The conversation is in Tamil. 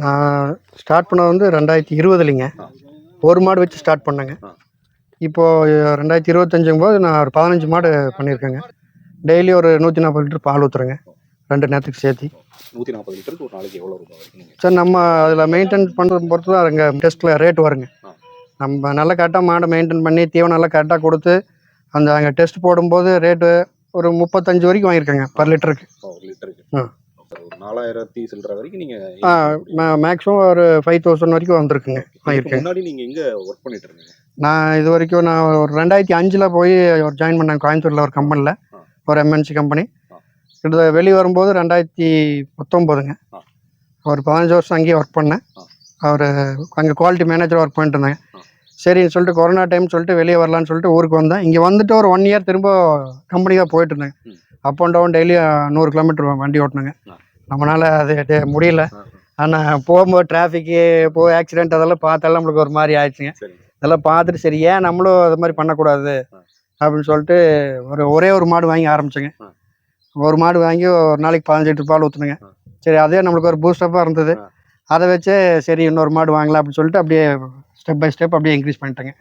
நான் ஸ்டார்ட் பண்ணது வந்து ரெண்டாயிரத்தி இருபதுலிங்க. ஒரு மாடு வச்சு ஸ்டார்ட் பண்ணேங்க. இப்போது ரெண்டாயிரத்தி இருபத்தஞ்சும் போது நான் ஒரு பதினஞ்சு மாடு பண்ணியிருக்கேங்க. டெய்லி ஒரு நூற்றி நாற்பது லிட்டர் பால் ஊற்றுறேங்க ரெண்டு நேரத்துக்கு சேர்த்து. நூற்றி நாற்பது லிட்டருக்கு ஒரு நாளைக்கு எவ்வளோ சார் நம்ம அதில் மெயின்டைன் பண்ணுறது பொறுத்து தான் அங்கே டெஸ்ட்டில் ரேட் வருங்க. நம்ம நல்லா கரெக்டாக மாடை மெயின்டைன் பண்ணி தீவனம் நல்லா கரெக்டாக கொடுத்து அந்த அங்கே டெஸ்ட் போடும்போது ரேட்டு ஒரு முப்பத்தஞ்சு வரைக்கும் வாங்கியிருக்கேங்க பர் லிட்டருக்கு லிட்டருக்கு ஆ. நாலாயிரத்தி சில்லற வரைக்கும் நீங்கள் மேக்ஸிமம் ஒரு ஃபைவ் தௌசண்ட் வரைக்கும் வந்திருக்குங்க முன்னாடி நீங்கள் எங்கே ஒர்க் பண்ணிட்டு இருந்தீங்க நான் இது வரைக்கும் நான் ஒரு ரெண்டாயிரத்தி அஞ்சில் போய் ஒரு ஜாயின் பண்ணேன் கோயம்புத்தூரில் ஒரு கம்பெனியில். ஒரு எம்என்சி கம்பெனி ஆ. கிட்ட வெளியே வரும்போது ரெண்டாயிரத்தி பத்தொம்போதுங்க. ஒரு பதினஞ்சு வருஷம் அங்கேயே ஒர்க் பண்ணேன். அவர் அங்கே குவாலிட்டி மேனேஜர் ஒர்க் பண்ணிட்டு இருந்தாங்க ஆ. சரின்னு சொல்லிட்டு கொரோனா டைம் சொல்லிட்டு வெளியே வரலான்னு சொல்லிட்டு ஊருக்கு வந்தேன் இங்கே வந்துட்டு ஒரு ஒன் இயர் திரும்ப கம்பெனி தான் போயிட்டு இருந்தேங்க. அப் அண்ட் டவுன் டெய்லி நூறு கிலோமீட்டர் வண்டி ஓட்டினேங்க. நம்மளால் அது முடியல. ஆனால் போகும்போது டிராஃபிக்கு போ ஆக்சிடென்ட் அதெல்லாம் பார்த்தாலும் நம்மளுக்கு ஒரு மாதிரி ஆயிடுச்சுங்க. சரி. இதெல்லாம் பார்த்துட்டு சரி ஏன் நம்மளும் அது மாதிரி பண்ணக்கூடாது. அப்படின்னு சொல்லிட்டு ஒரு ஒரே ஒரு மாடு வாங்கி ஆரம்பிச்சேங்க. ஒரு மாடு வாங்கி ஒரு நாளைக்கு பதினஞ்சு லிட்டர் பால் ஊற்றுனுங்க. சரி அதே நம்மளுக்கு ஒரு பூஸ்டப்பாக இருந்தது. அதை வச்சே சரி இன்னொரு மாடு வாங்கலாம் அப்படின்னு சொல்லிட்டு அப்படியே ஸ்டெப் பை ஸ்டெப் அப்படியே இன்க்ரீஸ் பண்ணிட்டேங்க.